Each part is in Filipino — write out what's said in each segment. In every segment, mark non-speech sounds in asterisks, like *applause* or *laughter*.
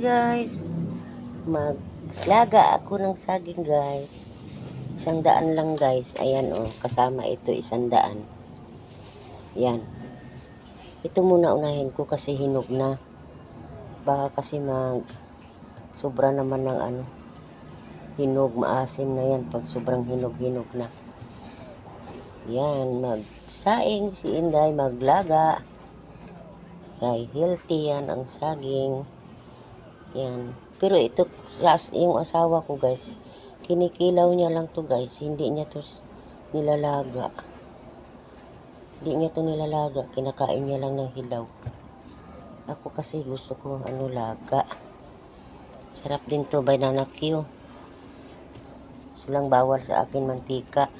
guys, maglaga ako ng saging guys. Isang daan lang guys. Ayan oh, kasama ito isang daan. Yan. Ito muna unahin ko kasi hinog na. Baka kasi mag sobra naman ng ano hinog maasim na yan pag sobrang hinog-hinog na. Yan, magsaing si Inday, maglaga. Kay healthy yan ang saging. Yan. Pero ito, yung asawa ko guys, kinikilaw niya lang to guys. Hindi niya to nilalaga. Hindi niya to nilalaga. Kinakain niya lang ng hilaw. Ako kasi gusto ko ano laga. Sarap din to banana Q. Sulang bawal sa akin mantika.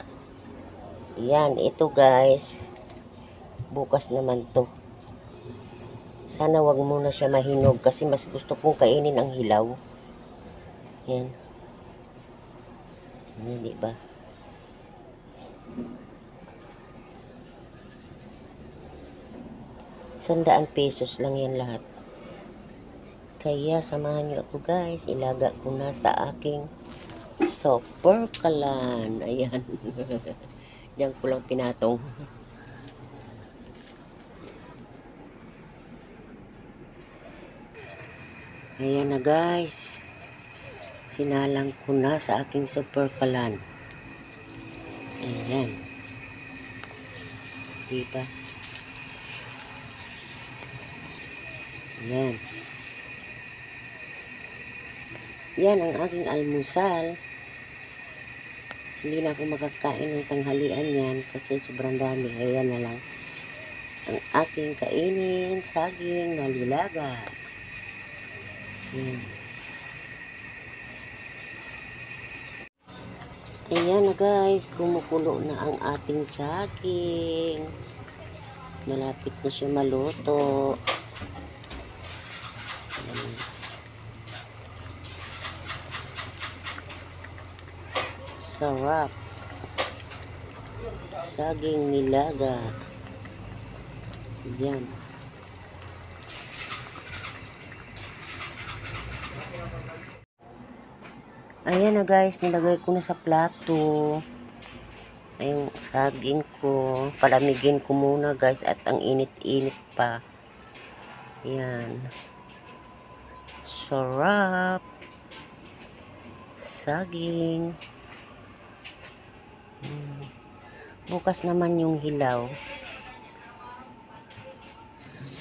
Yan, ito guys. Bukas naman to. Sana wag muna siya mahinog kasi mas gusto kong kainin ang hilaw. Yan. Yan, di ba? Sandaan pesos lang yan lahat. Kaya samahan niyo ako guys. Ilaga ko na sa aking super kalan. Ayan. *laughs* Diyan ko lang pinatong. Ayan na guys. Sinalang ko na sa aking super kalan. Ayan. Diba? Ayan. Yan ang aking almusal. Hindi na ako makakain ng tanghalian yan kasi sobrang dami. Ayan na lang. Ang aking kainin, saging, nalilaga. Yan. Ayan na guys, kumukulo na ang ating saging. Malapit na siya maluto. Ayan. Sarap. Saging nilaga. Yan. Ayan na guys, nilagay ko na sa plato. Ayun, saging ko. Palamigin ko muna guys at ang init-init pa. Yan. Sarap. Saging. Mm. Bukas naman yung hilaw.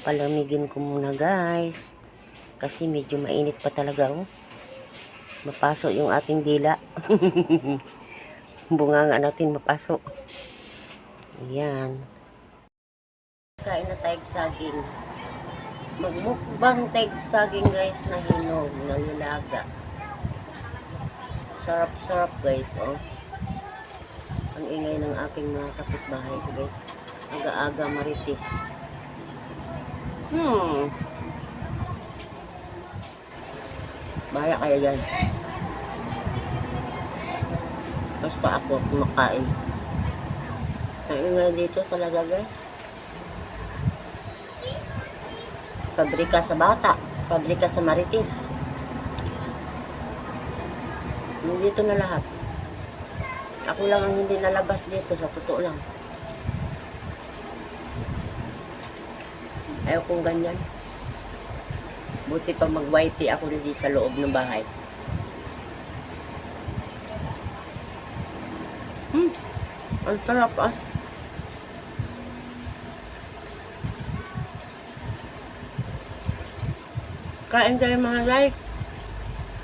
Palamigin ko muna guys. Kasi medyo mainit pa talaga oh. Mapasok yung ating dila. *laughs* Bunga nga natin mapasok. Ayan. Kain na tayo saging. Magmukbang tayo saging guys na hinog, na lilaga. Sarap-sarap guys, oh. Ang ingay ng aking mga kapitbahay guys. Aga-aga maritis. Hmm. Bahala kayo dyan. Basta ako kumakain. Ang ingay dito talaga guys. Pabrika sa bata. Pabrika sa maritis. Dito na lahat. Ako lang ang hindi nalabas dito sa totoo lang. Ayaw kong ganyan. Buti pa mag-whitey ako hindi sa loob ng bahay. Hmm. Ang sarap ah. Kain kayo mga like.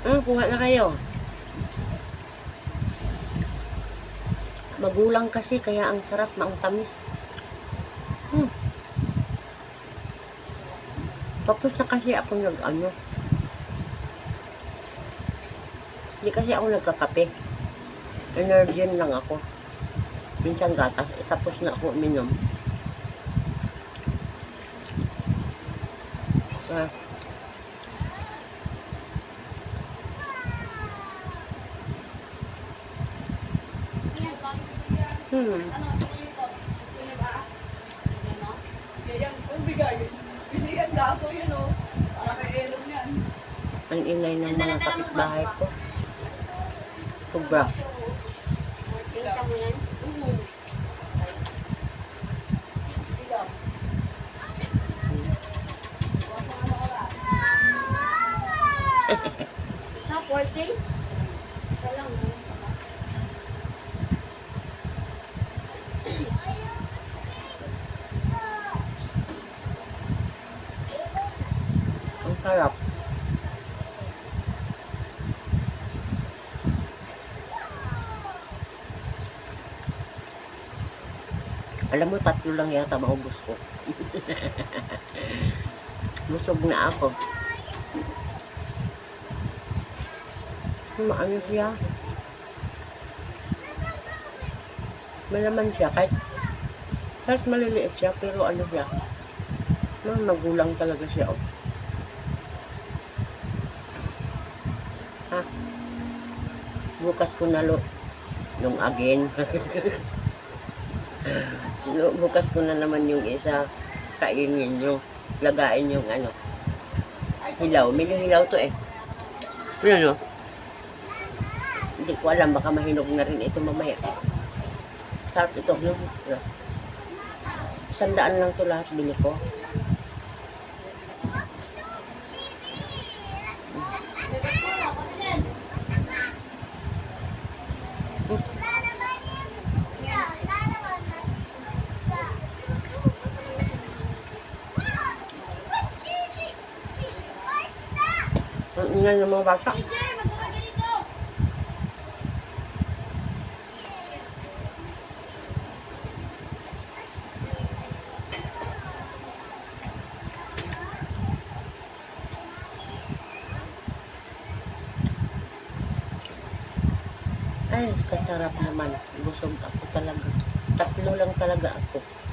Hmm, kuha na kayo. Magulang kasi kaya ang sarap, maang tamis. Tapos na kasi ako nag ano. Hindi kasi ako nagkakape. Energy lang ako. Minsan gatas. Eh, tapos na ako uminom. Ah. Hmm. Ako yun, oh. Para kay Elon yan. Ang ingay ng mga kapitbahay ko. Sobra. Kita mo yan? Isa, 40? Isa lang. no? Ang sarap. Alam mo, tatlo lang yata maubos ko. *laughs* Busog na ako. Maano siya? Malaman siya, kahit, kahit maliliit siya, pero ano siya, magulang talaga siya. Oh. Ha? Bukas ko na lo, nung again. *laughs* Bukas ko na naman yung isa kainin nyo. Lagain yung ano. Hilaw. May hilaw to eh. Ano no? Hindi ko alam. Baka mahinog na rin ito mamaya. Sarap ito. Sandaan lang to lahat bili ko. Ang ingay ng mga bata. Ay, kasarap naman. Busog ako talaga. Tatlo lang talaga ako.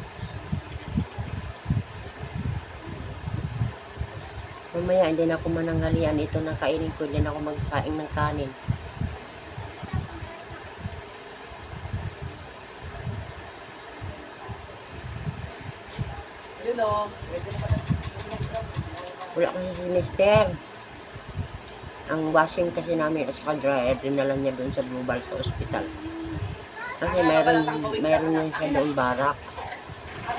Mamaya, hindi na ako mananghalian. Ito na kainin ko. Hindi na ako magsaing ng kanin. Yun o. Wala kasi si Mister. Ang washing kasi namin at saka dryer, dinala niya doon sa Global sa ospital. Kasi mayroon, mayroon na siya doon barak.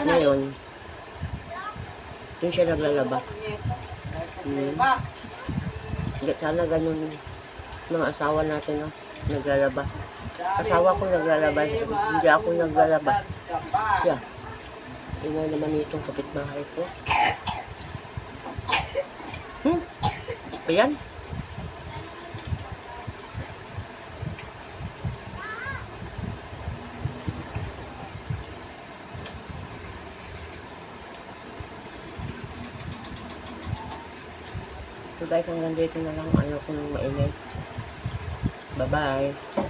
Ngayon, doon siya naglalaba. Hmm. Sana ganun mga asawa natin no, naglalaba. Asawa ko naglalaba, hindi ako naglalaba. Siya. Tingnan naman itong kapitbahay ko. Hmm? Ayan. Guys, hanggang dito na lang. Ayaw ko nang maingay. Bye-bye.